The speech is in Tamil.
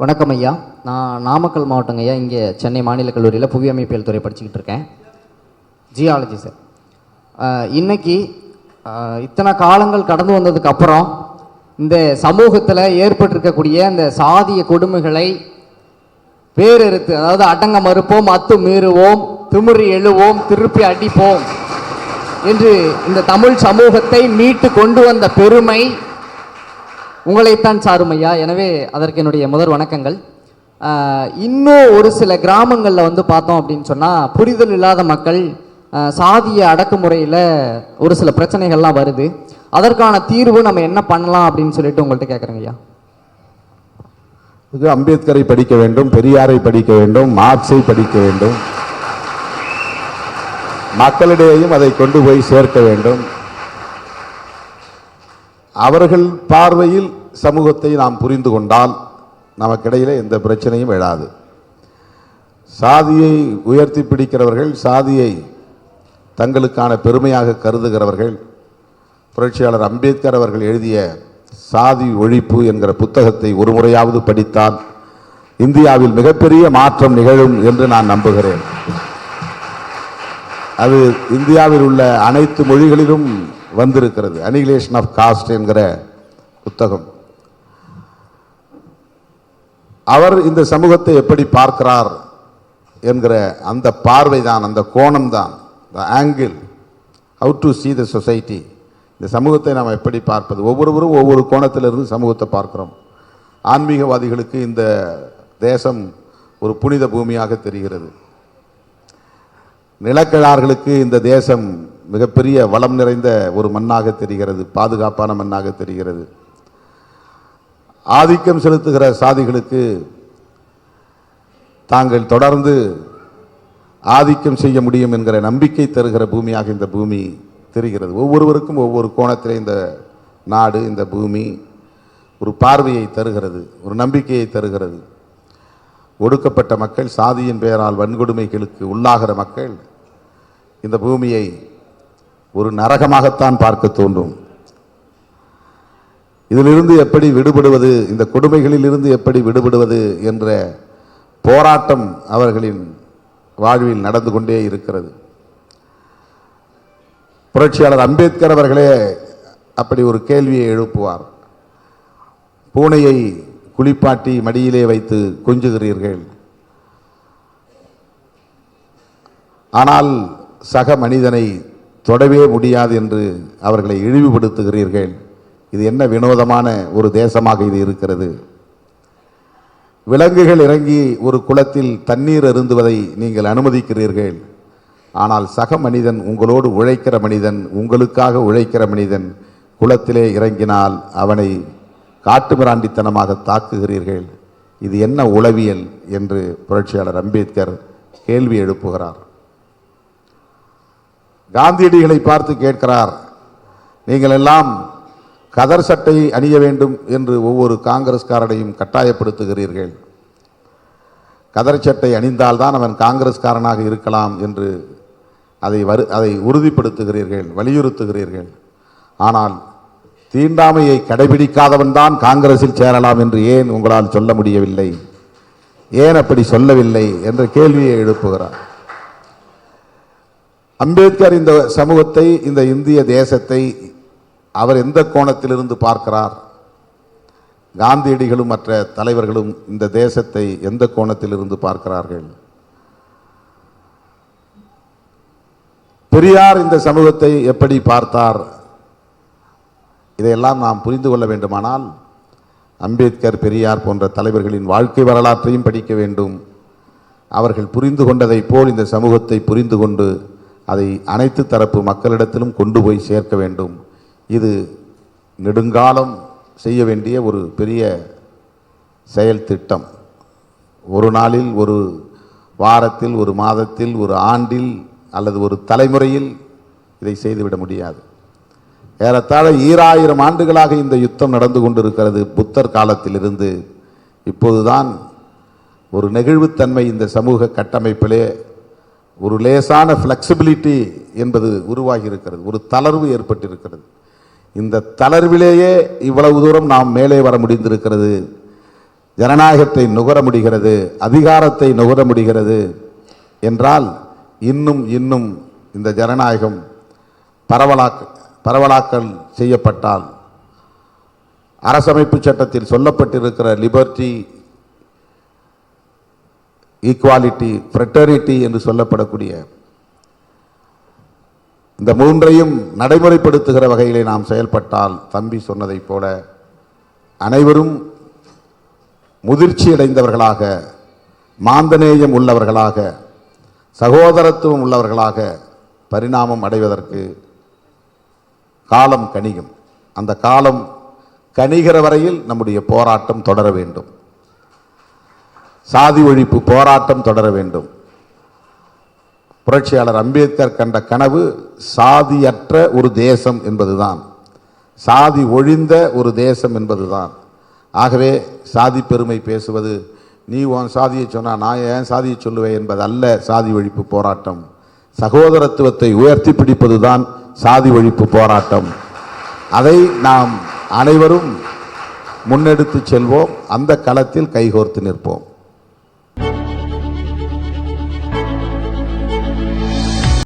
வணக்கம் ஐயா. நான் நாமக்கல் மாவட்டங்க ஐயா. இங்கே சென்னை மாநில கல்லூரியில் புவி அமைப்பியல் துறை படிச்சுக்கிட்டு இருக்கேன். ஜியாலஜி சார் இன்னைக்கு இத்தனை காலங்கள் கடந்து வந்ததுக்கு அப்புறம் இந்த சமூகத்தில் ஏற்பட்டிருக்கக்கூடிய இந்த சாதிய கொடுமைகளை வேறெடுத்து அதாவது அடங்க மறுப்போம் அத்து மீறுவோம் திமிரி எழுவோம் திருப்பி அடிப்போம் என்று இந்த தமிழ் சமூகத்தை மீட்டு கொண்டு வந்த பெருமை உங்களைத்தான் சாரும் ஐயா. எனவே அதற்கு என்னுடைய முதல் வணக்கங்கள். இன்னும் ஒரு சில கிராமங்களில் வந்து பார்த்தோம் அப்படின்னு சொன்னால் புரிதல் இல்லாத மக்கள் சாதிய அடக்குமுறையில் ஒரு சில பிரச்சனைகள்லாம் வருது. அதற்கான தீர்வு நம்ம என்ன பண்ணலாம் அப்படின்னு சொல்லிட்டு உங்கள்கிட்ட கேட்குறேங்க ஐயா. இது அம்பேத்கரை படிக்க வேண்டும் பெரியாரை படிக்க வேண்டும் மார்க்ஸை படிக்க வேண்டும். மக்களிடையேயும் அதை கொண்டு போய் சேர்க்க வேண்டும். அவர்கள் பார்வையில் சமூகத்தை நாம் புரிந்து கொண்டால் நமக்கிடையில் எந்த பிரச்சனையும் எழாது. சாதியை உயர்த்தி பிடிக்கிறவர்கள் சாதியை தங்களுக்கான பெருமையாக கருதுகிறவர்கள் புரட்சியாளர் அம்பேத்கர் அவர்கள் எழுதிய சாதி ஒழிப்பு என்கிற புத்தகத்தை ஒரு முறையாவது படித்தால் இந்தியாவில் மிகப்பெரிய மாற்றம் நிகழும் என்று நான் நம்புகிறேன். அது இந்தியாவில் உள்ள அனைத்து மொழிகளிலும் வந்திருக்கிறது. அனிகிலேஷன் ஆஃப் காஸ்ட் என்கிற புத்தகம். அவர் இந்த சமூகத்தை எப்படி பார்க்கிறார் என்கிற அந்த பார்வை தான் அந்த கோணம் தான் angle how to see the society இந்த சமூகத்தை நாம் எப்படி பார்ப்பது? ஒவ்வொருவரும் ஒவ்வொரு கோணத்திலிருந்து சமூகத்தை பார்க்கிறோம். ஆன்மீகவாதிகளுக்கு இந்த தேசம் ஒரு புனித பூமியாக தெரிகிறது. நிலக்கிழார்களுக்கு இந்த தேசம் மிகப்பெரிய வளம் நிறைந்த ஒரு மண்ணாக தெரிகிறது பாதுகாப்பான மண்ணாக தெரிகிறது. ஆதிக்கம் செலுத்துகிற சாதிகளுக்கு தாங்கள் தொடர்ந்து ஆதிக்கம் செய்ய முடியும் என்கிற நம்பிக்கை தருகிற பூமியாக இந்த பூமி தெரிகிறது. ஒவ்வொருவருக்கும் ஒவ்வொரு கோணத்திலே இந்த நாடு இந்த பூமி ஒரு பார்வையை தருகிறது ஒரு நம்பிக்கையை தருகிறது. ஒடுக்கப்பட்ட மக்கள் சாதியின் பெயரால் வன்கொடுமைகளுக்கு உள்ளாகிற மக்கள் இந்த பூமியை ஒரு நரகமாகத்தான் பார்க்க தோன்றும். இதிலிருந்து எப்படி விடுபடுவது இந்த கொடுமைகளிலிருந்து எப்படி விடுபடுவது என்ற போராட்டம் அவர்களின் வாழ்வில் நடந்து கொண்டே இருக்கிறது. புரட்சியாளர் அம்பேத்கர் அவர்களே அப்படி ஒரு கேள்வியை எழுப்புவார். பூனையை குளிப்பாட்டி மடியிலே வைத்து கொஞ்சுகிறீர்கள். ஆனால் சக மனிதனை தொடவே முடியாது என்று அவர்களை இழிவுபடுத்துகிறீர்கள். இது என்ன வினோதமான ஒரு தேசமாக இது இருக்கிறது. விலங்குகள் இறங்கி ஒரு குளத்தில் தண்ணீர் அருந்துவதை நீங்கள் அனுமதிக்கிறீர்கள். ஆனால் சக மனிதன் உங்களோடு உழைக்கிற மனிதன் உங்களுக்காக உழைக்கிற மனிதன் குளத்திலே இறங்கினால் அவனை காட்டுமிராண்டித்தனமாக தாக்குகிறீர்கள். இது என்ன உளவியல் என்று புரட்சியாளர் அம்பேத்கர் கேள்வி எழுப்புகிறார். காந்தியடிகளை பார்த்து கேட்கிறார் நீங்கள் எல்லாம் கதர் சட்டை அணிய வேண்டும் என்று ஒவ்வொரு காங்கிரஸ்காரனையும் கட்டாயப்படுத்துகிறீர்கள். கதர் சட்டை அணிந்தால்தான் அவன் காங்கிரஸ்காரனாக இருக்கலாம் என்று அதை வரு அதை உறுதிப்படுத்துகிறீர்கள் வலியுறுத்துகிறீர்கள். ஆனால் தீண்டாமையை கடைபிடிக்காதவன் தான் காங்கிரஸில் சேரலாம் என்று ஏன் உங்களால் சொல்ல முடியவில்லை? ஏன் அப்படி சொல்லவில்லை? என்ற கேள்வியை எழுப்புகிறார். அம்பேத்கர் இந்த சமூகத்தை இந்த இந்திய தேசத்தை அவர் எந்த கோணத்திலிருந்து பார்க்கிறார்? காந்தியடிகளும் மற்ற தலைவர்களும் இந்த தேசத்தை எந்த கோணத்திலிருந்து பார்க்கிறார்கள்? பெரியார் இந்த சமூகத்தை எப்படி பார்த்தார்? இதையெல்லாம் நாம் புரிந்து கொள்ள வேண்டுமானால் அம்பேத்கர் பெரியார் போன்ற தலைவர்களின் வாழ்க்கை வரலாற்றையும் படிக்க வேண்டும். அவர்கள் புரிந்து கொண்டதைப் போல் இந்த சமூகத்தை புரிந்து கொண்டு அதை அனைத்து தரப்பு மக்களிடத்திலும் கொண்டு போய் சேர்க்க வேண்டும். இது நெடுங்காலம் செய்ய வேண்டிய ஒரு பெரிய செயல் திட்டம். ஒரு நாளில் ஒரு வாரத்தில் ஒரு மாதத்தில் ஒரு ஆண்டில் அல்லது ஒரு தலைமுறையில் இதை செய்துவிட முடியாது. ஏறத்தாழ ஈராயிரம் ஆண்டுகளாக இந்த யுத்தம் நடந்து கொண்டிருக்கிறது புத்தர் காலத்திலிருந்து. இப்போதுதான் ஒரு நெகிழ்வுத்தன்மை இந்த சமூக கட்டமைப்பிலே ஒரு லேசான ஃப்ளெக்சிபிலிட்டி என்பது உருவாகி இருக்கிறது ஒரு தளர்வு ஏற்பட்டிருக்கிறது. இந்த தளர்விலேயே இவ்வளவு தூரம் நாம் மேலே வர முடிந்திருக்கிறது. ஜனநாயகத்தை நுகர முடிகிறது. அதிகாரத்தை நுகர முடிகிறது. என்றால் இன்னும் இன்னும் இந்த ஜனநாயகம் பரவலாக்க பரவலாக்கல் செய்யப்பட்டால் அரசமைப்பு சட்டத்தில் சொல்லப்பட்டிருக்கிற லிபர்ட்டி ஈக்குவாலிட்டி ஃப்ரெட்டரிட்டி என்று சொல்லப்படக்கூடிய இந்த மூன்றையும் நடைமுறைப்படுத்துகிற வகையிலே நாம் செயல்பட்டால் தம்பி சொன்னதைப் போல அனைவரும் முதிர்ச்சி அடைந்தவர்களாக மாந்தநேயம் உள்ளவர்களாக சகோதரத்துவம் உள்ளவர்களாக பரிணாமம் அடைவதற்கு காலம் கனியும் அந்த காலம் கணிகிற வரையில் நம்முடைய போராட்டம் தொடர வேண்டும். சாதி ஒழிப்பு போராட்டம் தொடர வேண்டும். புரட்சியாளர் அம்பேத்கர் கண்ட கனவு சாதியற்ற ஒரு தேசம் என்பதுதான். சாதி ஒழிந்த ஒரு தேசம் என்பதுதான். ஆகவே சாதி பெருமை பேசுவது நீ உன் சாதியை சொன்னால் நான் ஏன் சாதியை சொல்லுவேன் என்பது அல்ல சாதி ஒழிப்பு போராட்டம். சகோதரத்துவத்தை உயர்த்தி பிடிப்பதுதான் சாதி ஒழிப்பு போராட்டம். அதை நாம் அனைவரும் முன்னெடுத்து செல்வோம் அந்த களத்தில் கைகோர்த்து நிற்போம்.